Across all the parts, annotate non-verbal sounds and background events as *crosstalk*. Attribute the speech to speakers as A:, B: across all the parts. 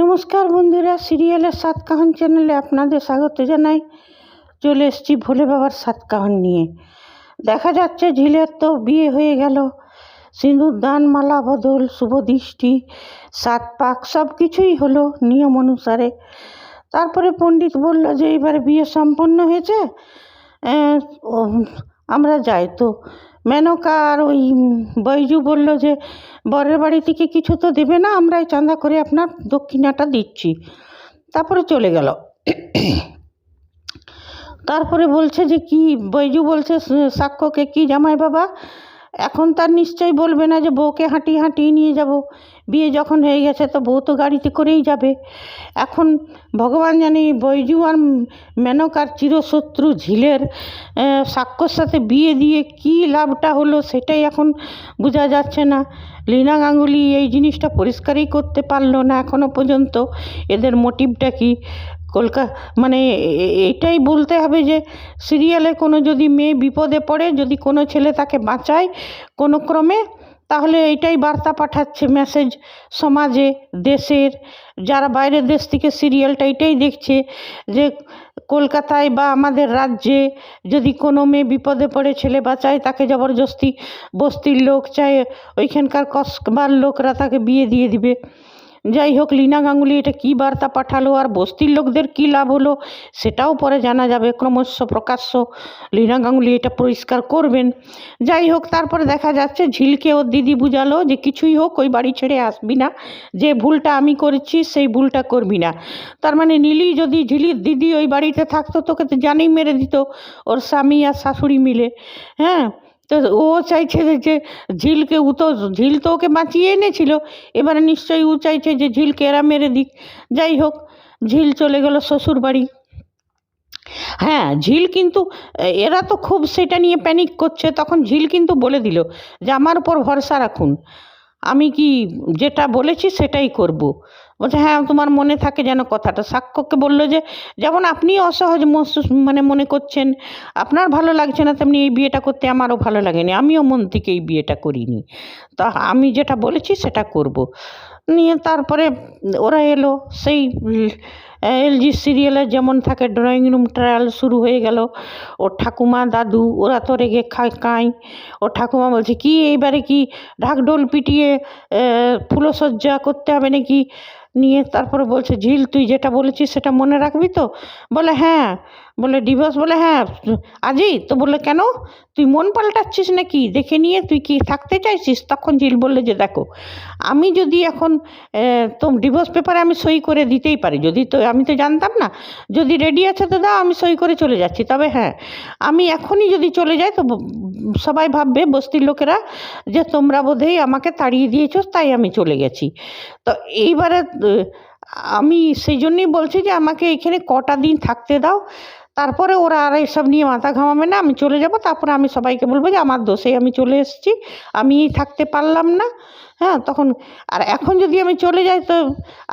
A: নমস্কার বন্ধুরা, সিরিয়ালের সাত কাহন চ্যানেলে আপনাদের স্বাগত জানাই। চলে এসেছি ভোলে বাবার সাত কাহন নিয়ে। দেখা যাচ্ছে ঝিলের তো বিয়ে হয়ে গেল। সিঁদুর দান মালা বদল, শুভ দৃষ্টি, সাত পাক, সব কিছুই হলো নিয়ম অনুসারে। তারপরে পণ্ডিত বলল যে, এবারে বিয়ে সম্পন্ন হয়েছে? আমরা যাই তো। মেনকা আর ওই বৈজু বলল যে, বরের বাড়ি থেকে কিছু তো দেবে না আমরা এই চাঁদা করে আপনার দক্ষিণাটা দিচ্ছি। তারপরে চলে গেল। তারপরে বলছে যে, কি? বৈজু বলছে সাক্ষ্যকে কি জামাই বাবা? এখন তার নিশ্চয়ই বলবে না যে বউকে হাঁটিয়ে হাঁটিয়ে নিয়ে যাব। বিয়ে যখন হয়ে গেছে তো বউ তো গাড়িতে করেই যাবে। এখন ভগবান জানি বৈজু আর মেনকার চিরশত্রু ঝিলের সাক্ষ্যর সাথে বিয়ে দিয়ে কী লাভটা হলো সেটাই এখন বোঝা যাচ্ছে না। লীনা গাঙ্গুলি এই জিনিসটা পরিষ্কারই করতে পারল না এখনও পর্যন্ত। এদের মোটিভটা কি? কলকা মানে এটাই বলতে হবে যে, সিরিয়ালে কোনো যদি মেয়ে বিপদে পড়ে, যদি কোনো ছেলে তাকে বাঁচায় কোনো ক্রমে, তাহলে এইটাই বার্তা পাঠাচ্ছে মেসেজ সমাজে, দেশের, যারা বাইরের দেশ থেকে সিরিয়ালটা এটাই দেখছে যে, কলকাতায় বা আমাদের রাজ্যে যদি কোনো মেয়ে বিপদে পড়ে, ছেলে বাঁচায়, তাকে জবরদস্তি বস্তির লোক চায়, ওইখানকার কসবার লোকরা তাকে বিয়ে দিয়ে দিবে। যাই হোক, লীনা গাঙ্গুলি এটা কী বার্তা পাঠালো আর বস্তির লোকদের কী লাভ হলো সেটাও পরে জানা যাবে, ক্রমশ প্রকাশ্য। লীনা গাঙ্গুলি এটা পরিষ্কার করবেন। যাই হোক, তারপরে দেখা যাচ্ছে ঝিলকে ওর দিদি বুঝালো যে কিছুই হোক, ওই বাড়ি ছেড়ে আসবি না। যে ভুলটা আমি করেছি, সেই ভুলটা করবি না। তার মানে নীলি যদি ঝিলির দিদি ওই বাড়িতে থাকতো, তোকে তো জানেই মেরে দিত, ওর স্বামী আর শাশুড়ি মিলে। হ্যাঁ তো ও চাইছে যে- ঝিলকে ও তো, ঝিল তো ওকে বাঁচিয়ে এনেছিল। এবারে নিশ্চয়ই ও চাইছে যে ঝিলকে এরা মেরে দিক। যাই হোক, ঝিল চলে গেল শ্বশুর বাড়ি। হ্যাঁ ঝিল কিন্তু, এরা তো খুব সেটা নিয়ে প্যানিক করছে। তখন ঝিল কিন্তু বলে দিল যে, আমার উপর ভরসা রাখুন। আমি কি যেটা বলেছি সেটাই করব। বলছে হ্যাঁ তোমার মনে থাকে যেন কথাটা। সাক্ষ্যকে বলল যে, যেমন আপনি অসহজ মানে মনে করছেন, আপনার ভালো লাগছে না, তেমনি এই বিয়েটা করতে আমারও ভালো লাগেনি। আমিও মন থেকে এই বিয়েটা করিনি। তা আমি যেটা বলেছি, সেটা করব। নিয়ে তারপরে ওরা এলো। সেই এলজি সিরিয়ালে যেমন থাকে, ড্রয়িং রুম ট্রায়াল শুরু হয়ে গেল। ওর ঠাকুমা, দাদু, ওরা তো রেগে খায় কাঁই ওর ঠাকুমা বলছে, কি, এইবারে কি ঢাকঢোল পিটিয়ে ফুলসজ্জা করতে হবে নাকি? নিয়ে তারপরে বলছে ঝিল তুই যেটা বলেছিস সেটা মনে রাখবি তো? বলে হ্যাঁ। বলে, ডিভোর্স? বলে হ্যাঁ। আজই তো বলে কেন? তুই মন পাল্টাচ্ছিস নাকি? দেখে নিয়ে তুই কি থাকতে চাইছিস? তখন ঝিল বললে যে, দেখো, আমি যদি এখন তো ডিভোর্স পেপারে আমি সই করে দিতেই পারি। যদি তো, আমি তো জানতাম না। যদি রেডি আছে তো দাও, আমি সই করে চলে যাচ্ছি। তবে হ্যাঁ আমি এখনই যদি চলে যাই তো সবাই ভাববে, বস্তির লোকেরা, যে তোমরা বোধহয় আমাকে তাড়িয়ে দিয়েছ, তাই আমি চলে গেছি। তো এইবারে আমি সেই জন্যই বলছি যে আমাকে এখানে কটা দিন থাকতে দাও। তারপরে ওরা আর এসব নিয়ে মাথা ঘামাবে না, আমি চলে যাব। তারপরে আমি সবাইকে বলব যে, আমার দোষেই আমি চলে এসেছি, আমি থাকতে পারলাম না। হ্যাঁ তখন আর এখন যদি আমি চলে যাই তো,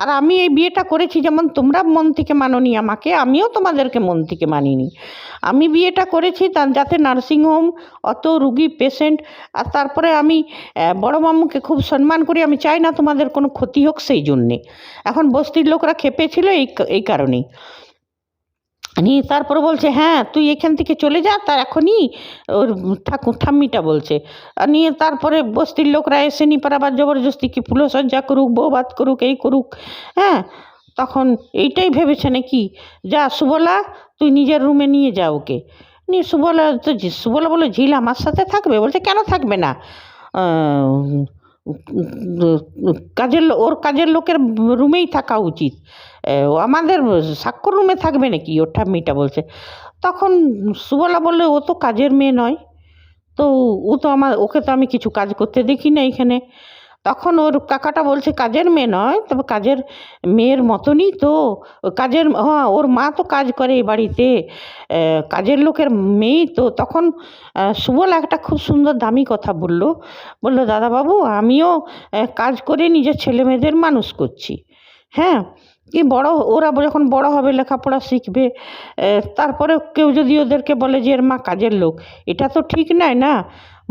A: আর আমি এই বিয়েটা করেছি যেমন তোমরা মন থেকে মাননি আমাকে, আমিও তোমাদেরকে মন থেকে মানিনি। আমি বিয়েটা করেছি তা যাতে নার্সিংহোম অত রুগী পেশেন্ট, আর তারপরে আমি বড় মাম্মুকে খুব সম্মান করি, আমি চাই না তোমাদের কোনো ক্ষতি হোক সেই জন্যে। এখন বস্তির লোকরা খেপেছিল এই এই কারণেই। নিয়ে তারপরে বলছে হ্যাঁ তুই এখান থেকে চলে যা, তার এখনই ওর ঠাকুর, ঠাম্মিটা বলছে। নিয়ে তারপরে বস্তির লোকরা এসে নি পর আবার জবরদস্তি কি ফুলসজ্জা করুক বৌবাত করুক, এই করুক হ্যাঁ তখন এইটাই ভেবেছে নাকি, যা সুবলা, তুই নিজের রুমে নিয়ে যা ওকে। নিয়ে সুবলা, তো সুবলা বলে ঝিল আমার সাথে থাকবে? বলছে, কেন থাকবে না? কাজের ওর কাজের লোকের রুমেই থাকা উচিত। ও আমাদের স্বাক্ষর রুমে থাকবে নাকি? ওর ঠাম্মিটা বলছে। তখন সুবলা বললে, ও তো কাজের মেয়ে নয়। তো ও তো আমার, ওকে তো আমি কিছু কাজ করতে দেখি না এখানে। তখন ওর কাকাটা বলছে, কাজের মেয়ে নয় তবে কাজের মেয়ের মতনই তো, কাজের হ্যাঁ ওর মা তো কাজ করে এই বাড়িতে কাজের লোকের মেয়েই তো। তখন সুবল একটা খুব সুন্দর দামি কথা বলল বলল, দাদাবাবু, আমিও কাজ করে নিজের ছেলে মেয়েদের মানুষ করছি। হ্যাঁ কি বড়, ওরা যখন বড় হবে, লেখাপড়া শিখবে তারপরে কেউ যদি ওদেরকে বলে যে, এর মা কাজের লোক, এটা তো ঠিক নয় না?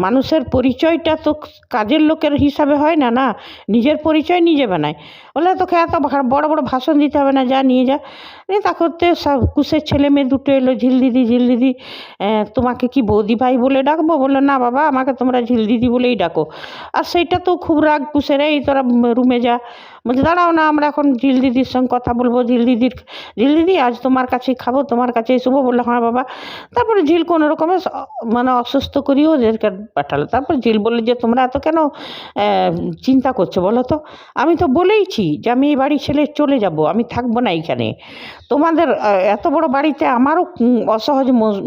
A: মানুষের পরিচয়টা তো কাজের লোকের হিসাবে হয় না না? নিজের পরিচয় নিজে বানায়। বলে তোকে এত বড় বড় ভাষণ দিতে হবে না, যা নিয়ে যা। তা করতে সব কুশের ছেলে মেয়ে দুটো এলো, ঝিল দিদি ঝিল দিদি তোমাকে কি বৌদি ভাই বলে ডাকবো? বলল, না বাবা, আমাকে তোমরা ঝিল দিদি বলেই ডাকো। আর সেইটা তো খুব রাগ কুশের, এই তোরা রুমে যা। বলছে, দাঁড়াও না, আমরা এখন ঝিল দিদির সঙ্গে কথা বলব, ঝিল দিদির, ঝিল দিদি, আজ তোমার কাছেই খাব, তোমার কাছেই শুবো, বলল হ্যাঁ বাবা। তারপরে ঝিল কোনো রকমে মানে অসুস্থ করিয়ে ওদেরকে পাঠালো। তারপর ঝিল বলল যে, তোমরা এত কেন চিন্তা করছ বলো তো? আমি তো বলেইছি যে, আমি এই বাড়ি ছেলে চলে যাব, আমি থাকব না এইখানে। তোমাদের এত বড় বাড়িতে আমারও অসহজ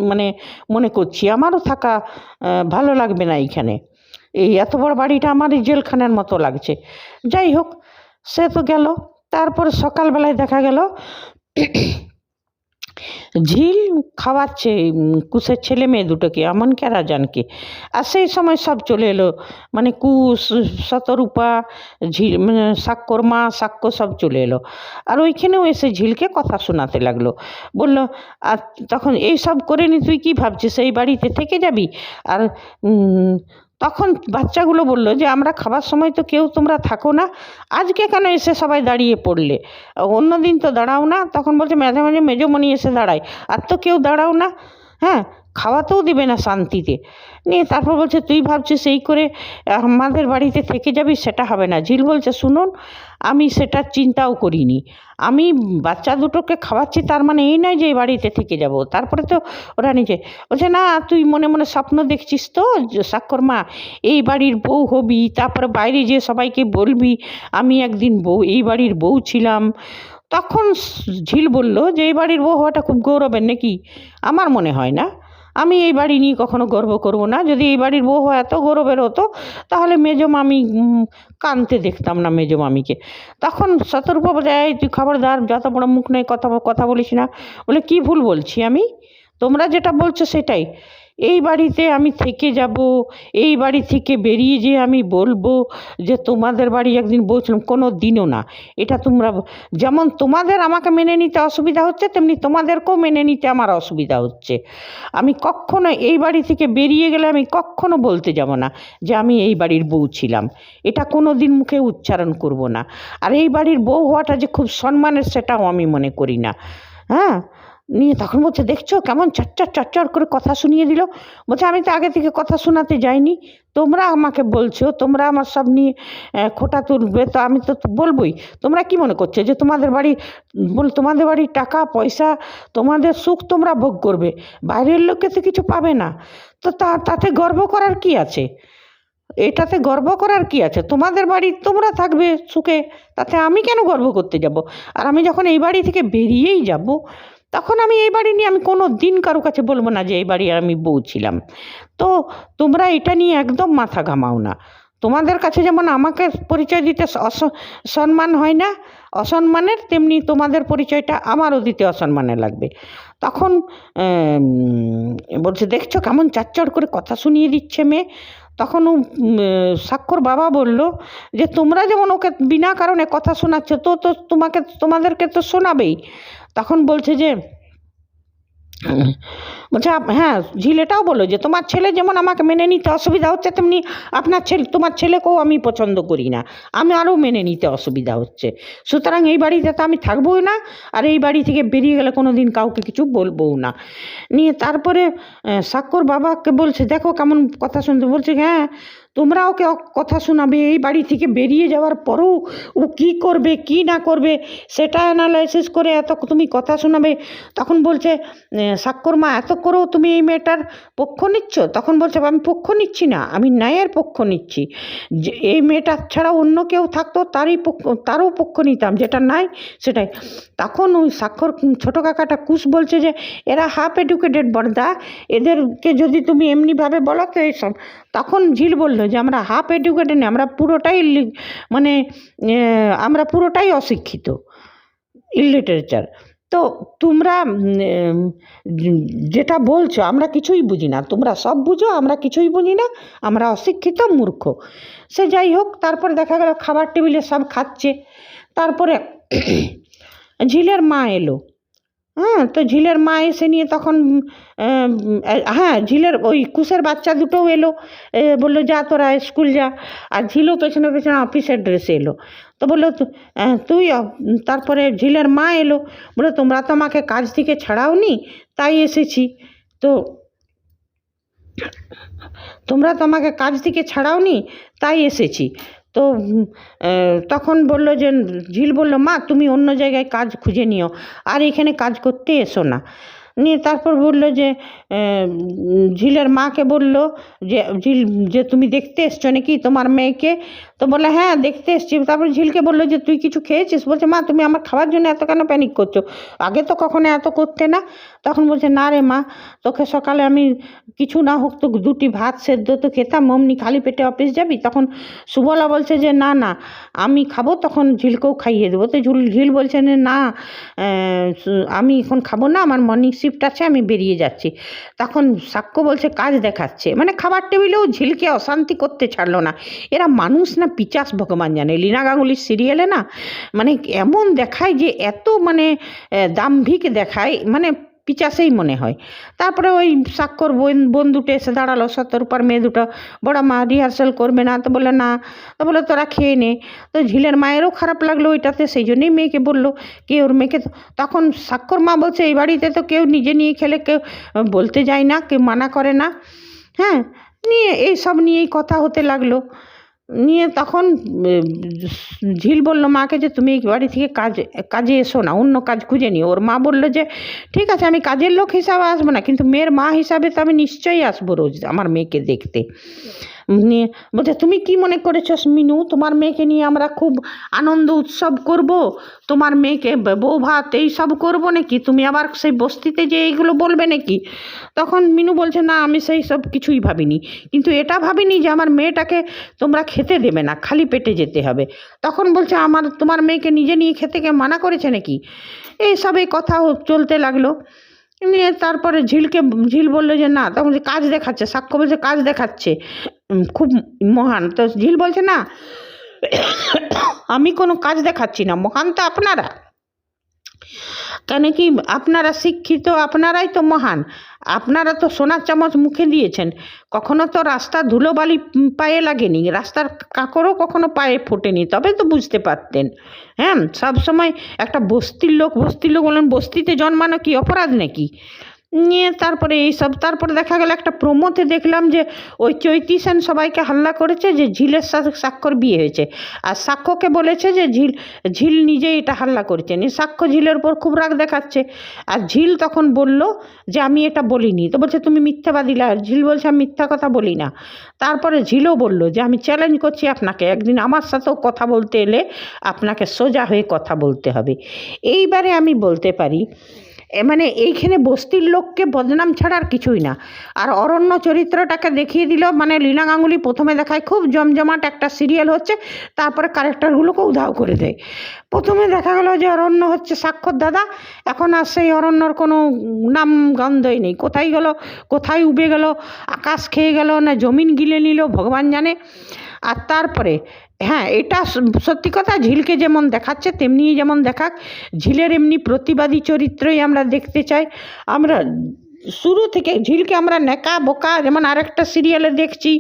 A: মানে মনে করছি, আমারও থাকা ভালো লাগবে না এইখানে। এই এত বড় বাড়িটা আমার এই জেলখানার মতো লাগছে। যাই হোক সে তো গেল। তারপর সকালবেলায় দেখা গেল, ঝিল খাওয়াচ্ছে কুশের ছেলে মেয়ে দুটোকে আমনকে আর রাজানকে আর সেই সময় সব চলে এলো মানে কুশ, শতরূপা, ঝিল মানে সাক্কর মা সাক্ষ্য সব চলে এলো। আর ওইখানেও এসে ঝিলকে কথা শোনাতে লাগল। বলল, আর তখন এই সব করে নি তুই কী ভাবছিস? এই বাড়িতে থেকে যাবি? আর তখন বাচ্চাগুলো বলল যে, আমরা খাবার সময় তো কেউ তোমরা থাকো না। আজকে কেন এসে সবাই দাঁড়িয়ে পড়লে? অন্য দিন তো দাঁড়াও না। তখন বলছে মাঝে মাঝে মেজোমণি এসে দাঁড়ায়। আর তো কেউ দাঁড়াও না। হ্যাঁ খাওয়াতেও দিবে না শান্তিতে। নিয়ে তারপর বলছে, তুই ভাবছিস এই করে আমাদের বাড়িতে থেকে যাবি? সেটা হবে না। ঝিল বলছে, শুনুন, আমি সেটা চিন্তাও করিনি। আমি বাচ্চা দুটোকে খাওয়াচ্ছি, তার মানে এই নয় যে এই বাড়িতে থেকে যাব। তারপরে তো ওরা নিজে বলছে, না, তুই মনে মনে স্বপ্ন দেখছিস তো? সাক্ষর মা, এই বাড়ির বউ হবি, তারপরে বাইরে যে সবাইকে বলবি, আমি একদিন বউ, এই বাড়ির বউ ছিলাম। তখন ঝিল বলল, যে এই বাড়ির বউ হওয়াটা খুব গৌরবের নাকি? আমার মনে হয় না। আমি এই বাড়ি নিয়ে কখনো গর্ব করব না। যদি এই বাড়ির বউ এত গৌরবের হতো, তাহলে মেজো মামি কানতে দেখতাম না মেজো মামিকে। তখন সতর্ক দেয় তুই খবরদার, যত বড় মুখ নেই, কথা কথা বলিস না। বলে, কি ভুল বলছি আমি? তোমরা যেটা বলছো সেটাই। এই বাড়িতে আমি থেকে যাব, এই বাড়ি থেকে বেরিয়ে যেয়ে আমি বলব যে তোমাদের বাড়ি একদিন বলছিলাম, কোনো দিনও না। এটা তোমরা যেমন তোমাদের আমাকে মেনে নিতে অসুবিধা হচ্ছে, তেমনি তোমাদেরকেও মেনে নিতে আমার অসুবিধা হচ্ছে। আমি কখনো এই বাড়ি থেকে বেরিয়ে গেলে আমি কখনো বলতে যাব না যে আমি এই বাড়ির বউ ছিলাম। এটা কোনো দিন মুখে উচ্চারণ করব না। আর এই বাড়ির বউ হওয়াটা যে খুব সম্মানের, সেটাও আমি মনে করি না। হ্যাঁ? নিয়ে তখন বলছে, দেখছ কেমন চচ্চর চচ্চর করে কথা শুনিয়ে দিল? বলছে, আমি তো আগে থেকে কথা শোনাতে যাইনি। তোমরা আমাকে বলছো, তোমরা আমার সব নিয়ে খোটা তুলবে। তো আমি তো বলবোই, তোমরা কি মনে করছ যে তোমাদের বাড়ি, বল, তোমাদের বাড়ির টাকা, পয়সা, তোমাদের সুখ তোমরা ভোগ করবে? বাইরের লোককে তো কিছু পাবে না। তো তা, তাতে গর্ব করার কি আছে? এটাতে গর্ব করার কি আছে? তোমাদের বাড়ি তোমরা থাকবে সুখে, তাতে আমি কেন গর্ব করতে যাব? আর আমি যখন এই বাড়ি থেকে বেরিয়েই যাব তখন আমি এই বাড়ি নিয়ে আমি কোনো দিন কারও কাছে বলব না যে এই বাড়ি আমি বউ ছিলাম। তো তোমরা এটা নিয়ে একদম মাথা ঘামাও না। তোমাদের কাছে যেমন আমাকে পরিচয় দিতে সম্মান হয় না অসম্মানের তেমনি তোমাদের পরিচয়টা আমারও দিতে অসম্মানে লাগবে। তখন বলছে দেখছ কেমন চাচ্চড় করে কথা শুনিয়ে দিচ্ছে মেয়ে? তখন ও, স্বাক্ষর বাবা বলল যে তোমরা যেমন ওকে বিনা কারণে কথা শোনাচ্ছ তো তো তোমাকে তোমাদেরকে তো শোনাবেই। তখন বলছে যে, বলছে হ্যাঁ ঝিল এটাও বলল যে, তোমার ছেলে যেমন আমাকে মেনে নিতে অসুবিধা হচ্ছে, তেমনি আপনার ছেলে, তোমার ছেলেকেও আমি পছন্দ করি না। আমি আরও মেনে নিতে অসুবিধা হচ্ছে। সুতরাং এই বাড়িতে তো আমি থাকবোই না, আর এই বাড়ি থেকে বেরিয়ে গেলে কোনো দিন কাউকে কিছু বলবোও না। নিয়ে তারপরে সাক্ষর বাবাকে বলছে, দেখো কেমন কথা শুনতে, বলছে হ্যাঁ তোমরা ওকে কথা শোনাবে, এই বাড়ি থেকে বেরিয়ে যাওয়ার পরেও ও কী করবে, কি না করবে, সেটা অ্যানালাইসিস করে এত তুমি কথা শোনাবে। তখন বলছে সাক্ষর মা, এত করেও তুমি এই মেয়েটার পক্ষ নিচ্ছ? তখন বলছে, আমি পক্ষ নিচ্ছি না, আমি ন্যায়ের পক্ষ নিচ্ছি। যে, এই মেয়েটার ছাড়া অন্য কেউ থাকতো, তারই পক্ষ, তারও পক্ষ নিতাম, যেটা নাই, সেটাই। তখন ওই স্বাক্ষর ছোটো কাকাটা কুশ বলছে যে, এরা হাফ এডুকেটেড বর্দা এদেরকে যদি তুমি এমনিভাবে বলো তো এইসব তখন ঝিল বলল যে আমরা হাফ এডুকেটেড আমরা পুরোটাই মানে আমরা পুরোটাই অশিক্ষিত ইলিটারেচার তো তোমরা যেটা বলছো আমরা কিছুই বুঝি না। তোমরা সব বুঝো, আমরা কিছুই বুঝি না, আমরা অশিক্ষিত মূর্খ। সে যাই হোক, তারপর দেখা গেল খাবার টেবিলে সব খাচ্ছে। তারপরে ঝিলের মা এলো। হ্যাঁ তো ঝিলের মা এসে নিয়ে তখন হ্যাঁ ঝিলের ওই কুশের বাচ্চা দুটোও এলো। বলল, যা তোরা স্কুল যা। আর ঝিলও পেছনে পেছনে অফিসের ড্রেসে এলো। তো বলল তুই তারপরে ঝিলের মা এলো। বলল, তোমরা তো আমাকে কাজ থেকে ছাড়াওনি, তাই এসেছি। তো, তোমরা তো আমাকে কাজ থেকে ছাড়াওনি, তাই এসেছি। তো তখন বলল যে, ঝিল বলল, মা, তুমি অন্য জায়গায় কাজ খুঁজে নিও। আর এখানে কাজ করতে এসো না। নিয়ে তারপর বলল যে ঝিলের মাকে বলল যে, ঝিল যে তুমি দেখতে এসছো নাকি তোমার মেয়েকে? তো বলে হ্যাঁ দেখতে এসছি। তারপর ঝিলকে বলল যে, তুই কিছু খেয়েছিস? বলছে, মা, তুমি আমার খাওয়ার জন্য এত কেন প্যানিক করছ? আগে তো কখনো এত করতে না। তখন বলছে, না রে মা, তোকে সকালে আমি কিছু না হোক তো দুটি ভাত সেদ্ধ তো খেতাম, অমনি খালি পেটে অফিস যাবি? তখন সুবলা বলছে যে, না না, আমি খাব তখন ঝিলকেও খাইয়ে দেবো। তো ঝুল, ঝিল বলছে না আমি এখন খাব না, আমার মর্নিং শিফট আছে, আমি বেরিয়ে যাচ্ছি। তখন সাক্ষ্য বলছে, কাজ দেখাচ্ছে। মানে খাবার টেবিলেও ঝিলকে অশান্তি করতে ছাড়লো না। এরা মানুষ না পিচাস ভগবান জানে। লীনা গাঙ্গুলির সিরিয়ালে না মানে এমন দেখায় যে এত মানে দাম্ভিক দেখায়। মানে পিচাসেই মনে হয়। তারপরে ওই স্বাক্ষর বোন বোন দুটো এসে দাঁড়াল শতরূপার মেয়ে দুটো। বড় মা রিহার্সাল করবে না। তো বলে না। তো বলে তোরা খেয়ে নে। তো ঝিলের মায়েরও খারাপ লাগল ওইটাতে, সেই জন্যই মেয়েকে বলল, কে ওর মেয়েকে তখন স্বাক্ষর মা বলছে, এই বাড়িতে তো কেউ নিজে নিয়ে খেলে, কেউ বলতে যায় না, কেউ মানা করে না। হ্যাঁ নিয়ে এই সব নিয়েই কথা হতে লাগল। নিয়ে তখন ঝিল বলল, মাকে যে তুমি বাড়ি থেকে কাজ, কাজে এসো না, অন্য কাজ খুঁজে নিও। ওর মা বলল যে, ঠিক আছে, আমি কাজের লোক হিসাবে আসব না, কিন্তু মেয়ের মা হিসাবে তো আমি নিশ্চয়ই আসব রোজ আমার মেয়েকে দেখতে। নিয়ে বলছে, তুমি কি মনে করেছ মিনু? তোমার মেয়েকে নিয়ে আমরা খুব আনন্দ উৎসব করব? তোমার মেয়েকে বউ ভাত এই সব করব নাকি? তুমি আবার সেই বস্তিতে যে এইগুলো বলবে নাকি? তখন মিনু বলছে, না, আমি সেই সব কিছুই ভাবিনি। কিন্তু এটা ভাবিনি যে আমার মেয়েটাকে তোমরা খেতে দেবে না, খালি পেটে যেতে হবে। তখন বলছে, আমার, তোমার মেয়েকে নিজে নিয়ে খেতে মানা করেছে নাকি? এইসব এই কথা চলতে লাগল। নিয়ে তারপরে ঝিলকে, ঝিল বলল যে না, তখন কাজ দেখাচ্ছে, সাক্ষ্য বলছে কাজ দেখাচ্ছে। খুব মহান। তো ঝিল বলছে না, *coughs* আমি কোনো কাজ দেখাচ্ছি না। মহান তো আপনারা। কেন কি আপনারা শিক্ষিত, আপনারাই তো মহান। আপনারা তো সোনার চামচ মুখে দিয়েছেন। কখনো তো রাস্তা ধুলোবালি পায়ে লাগেনি। রাস্তার কাকরও কখনো পায়ে ফোটেনি। তবে তো বুঝতে পারতেন। হ্যাঁ সবসময় একটা বস্তির লোক বস্তির লোক বললেন বস্তিতে জন্মানো কি অপরাধ নাকি? নিয়ে তারপরে এইসব তারপরে দেখা গেল একটা প্রোমোতে দেখলাম যে ওই চৈতি সেন সবাইকে হাল্লা করেছে যে ঝিলের সাথে সাক্ষর বিয়ে হয়েছে। আর সাক্ষ্যকে বলেছে যে ঝিল ঝিল নিজেই এটা হাল্লা করেছে। নিয়ে সাক্ষ্য ঝিলের উপর খুব রাগ দেখাচ্ছে। আর ঝিল তখন বলল যে আমি এটা বলিনি। তো বলছে, তুমি মিথ্যাবাদী লা ঝিল বলছে, আমি মিথ্যা কথা বলি না। তারপরে ঝিলও বলল যে, আমি চ্যালেঞ্জ করছি আপনাকে। একদিন আমার সাথেও কথা বলতে এলে আপনাকে সোজা হয়ে কথা বলতে হবে। এইবারে আমি বলতে পারি মানে এইখানে বস্তির লোককে বদনাম ছাড়া আর কিছুই না। আর অরণ্য চরিত্রটাকে দেখিয়ে দিল মানে লীনা গাঙ্গুলি প্রথমে দেখায় খুব জমজমাট একটা সিরিয়াল হচ্ছে, তারপরে ক্যারেক্টারগুলোকে উধাও করে দেয়। প্রথমে দেখা গেল যে অরণ্য হচ্ছে সাক্ষর দাদা, এখন আর সেই অরণ্যর কোনো নাম গন্ধই নেই। কোথায় গেল, কোথায় উবে গেল, আকাশ খেয়ে গেল, না জমিন গিলে নিল, ভগবান জানে। আর তারপরে হ্যাঁ এটা সত্যি কথা ঝিলকে যেমন দেখাচ্ছে, তেমনি যেমন দেখাক, ঝিলের এমনি প্রতিবাদী চরিত্রই আমরা দেখতে চাই। আমরা শুরু থেকে ঝিলকে আমরা নেকা বোকা, যেমন আরেকটা সিরিয়ালে দেখছি,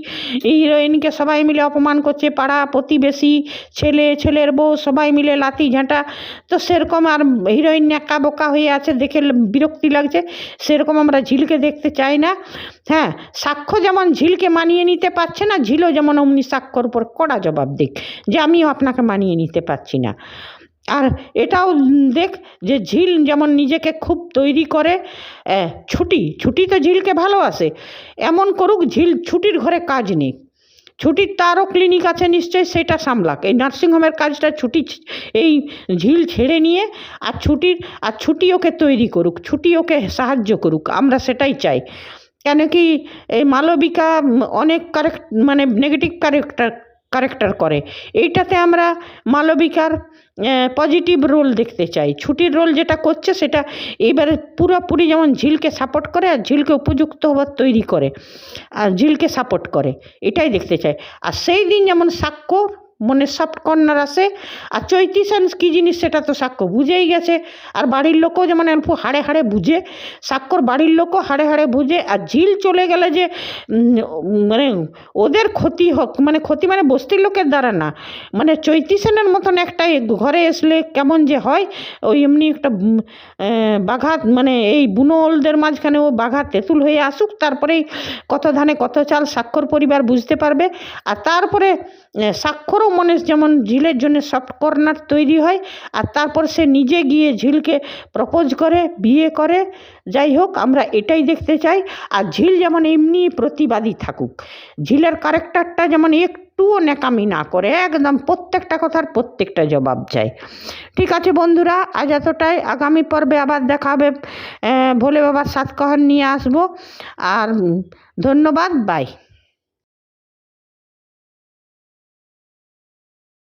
A: হিরোইনকে সবাই মিলে অপমান করছে, পাড়া প্রতিবেশী, ছেলে, ছেলের বউ, সবাই মিলে লাতি ঝাঁটা। তো সেরকম আর হিরোইন নেকা বোকা হয়ে আছে, দেখে বিরক্তি লাগছে। সেরকম আমরা ঝিলকে দেখতে চাই না। হ্যাঁ সাক্ষ্য যেমন ঝিলকে মানিয়ে নিতে পারছে না, ঝিলও যেমন অমনি সাক্ষর উপর কড়া জবাব দিক, যে আমিও আপনাকে মানিয়ে নিতে পারছি না। আর এটাও দেখ যে ঝিল যেমন নিজেকে খুব তৈরি করে ছুটি ছুটি তো ঝিলকে ভালোবাসে। এমন করুক ঝিল ছুটির ঘরে কাজ নেই। ছুটির তারও ক্লিনিক আছে নিশ্চয়ই, সেটা সামলাক। এই নার্সিংহোমের কাজটা ছুটি এই ঝিল ছেড়ে নিয়ে আর ছুটির, আর ছুটি ওকে তৈরি করুক, ছুটি ওকে সাহায্য করুক, আমরা সেটাই চাই। কেন কি এই মালবিকা অনেক কারেক্ট মানে নেগেটিভ ক্যারেক্টার ক্যারেক্টার করে। এইটাতে আমরা মালবিকার পজিটিভ রোল দেখতে চাই। ছুটির রোল যেটা করছে সেটা এবারে পুরোপুরি যেমন ঝিলকে সাপোর্ট করে আর ঝিলকে উপযুক্ত হওয়ার তৈরি করে, আর ঝিলকে সাপোর্ট করে। এটাই দেখতে চাই। আর সেই দিন যেমন সাক্ষ্য মনে সফট কর্নার আসে আর চৈতি সেন্স কী জিনিস সেটা তো সাক্ষ্য বুঝেই গেছে। আর বাড়ির লোকও যেমন অল্প হাড়ে হাড়ে বুঝে সাক্ষর বাড়ির লোকও হাড়ে হাড়ে বুঝে। আর ঝিল চলে গেলে যে মানে ওদের ক্ষতি হোক মানে ক্ষতি মানে বস্তির লোকের দ্বারা না। মানে চৈতি সেনের মতন একটা ঘরে আসলে কেমন যে হয় ওই এমনি একটা উম, আহ, বাঘা মানে এই বুনোলদের মাঝখানে ও বাঘা তেঁতুল হয়ে আসুক তারপরেই কত ধানে কত চাল স্বাক্ষর পরিবার বুঝতে পারবে। আর তারপরে আহ, স্বাক্ষরও মনে যেমন ঝিলের জন্য সফট কর্নার তৈরি হয়, আর তারপর সে নিজে গিয়ে ঝিলকে প্রপোজ করে, বিয়ে করে। যাই হোক, আমরা এটাই দেখতে চাই। আর ঝিল যেমন এমনি প্রতিবাদী থাকুক, ঝিলের ক্যারেক্টারটা যেমন একটুও ন্যাকামি না করে, একদম প্রত্যেকটা কথার প্রত্যেকটা জবাব চাই ঠিক আছে বন্ধুরা, আজ এতটাই। আগামী পর্বে আবার দেখা হবে ভোলে বাবার সাতকাহন নিয়ে আসব। আর ধন্যবাদ বাই